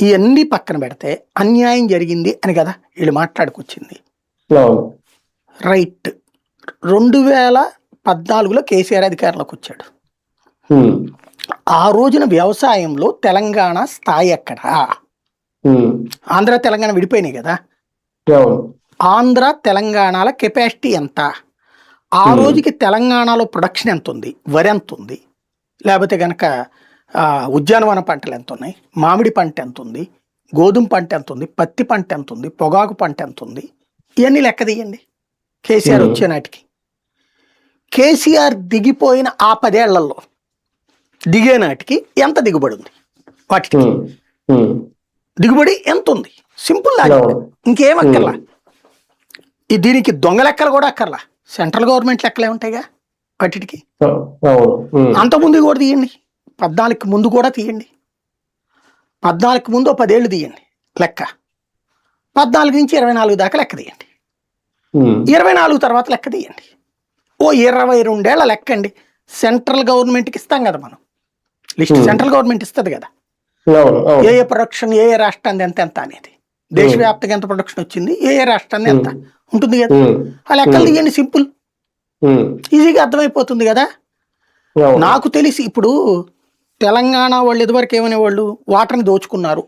ఇవన్నీ పక్కన పెడితే అన్యాయం జరిగింది అని కదా వీళ్ళు మాట్లాడుకొచ్చింది. రైట్. రెండు వేల పద్నాలుగులో కేసీఆర్ అధికారంలోకి వచ్చాడు. ఆ రోజున వ్యవసాయంలో తెలంగాణ స్థాయి ఎక్కడ? ఆంధ్ర తెలంగాణ విడిపోయినాయి కదా. ఆంధ్ర తెలంగాణల కెపాసిటీ ఎంత? ఆ. రోజుకి తెలంగాణలో ప్రొడక్షన్ ఎంత ఉంది వరి ఎంత ఉంది లేకపోతే కనుక ఉద్యానవన పంటలు ఎంత ఉన్నాయి మామిడి పంట ఎంత ఉంది గోధుమ పంట ఎంత ఉంది పత్తి పంట ఎంత ఉంది పొగాకు పంట ఎంత ఉంది ఇవన్నీ లెక్క తీయండి. కేసీఆర్. వచ్చే నాటికి. కేసీఆర్ దిగిపోయిన ఆ పదేళ్ళలో దిగే నాటికి ఎంత దిగుబడి ఉంది? వాటికి. దిగుబడి ఎంత ఉంది సింపుల్ లాజిక్ అవును. ఇంకేం అక్కర్లా? ఈ దీనికి దొంగ లెక్కలు కూడా అక్కర్లా? సెంట్రల్ గవర్నమెంట్ లెక్కలే ఉంటాయిగా వాటికి? అవు- అవును. ఉమ్, అంత ముందు కూడా తీయండి. పద్నాలుగు ముందు కూడా తీయండి. పద్నాలుగు ముందు పదేళ్ళు తీయండి. లెక్క. పద్నాలుగు నుంచి ఇరవై నాలుగు దాకా లెక్క తీయండి. ఇరవై నాలుగు తర్వాత లెక్క తీయండి. ఓ ఇరవై రెండేళ్ళ లెక్క అండి. సెంట్రల్ గవర్నమెంట్కి ఇస్తాం కదా మనం. లిస్ట్. సెంట్రల్ గవర్నమెంట్ ఇస్తుంది కదా. ఏ ఏ ప్రొడక్షన్ ఏ ఏ రాష్ట్రానికి ఎంత ఎంత అనేది. దేశవ్యాప్తంగా ఎంత ప్రొడక్షన్ వచ్చింది ఏ ఏ రాష్ట్రాన్ని ఎంత. ఉంటుంది కదా. ఆ లెక్కలు. తీయండి సింపుల్. ఈజీగా అర్థమైపోతుంది కదా. నాకు తెలిసి ఇప్పుడు తెలంగాణ వాళ్ళు ఇదివరకు ఏమనేవాళ్ళు? వాటర్ని దోచుకున్నారు.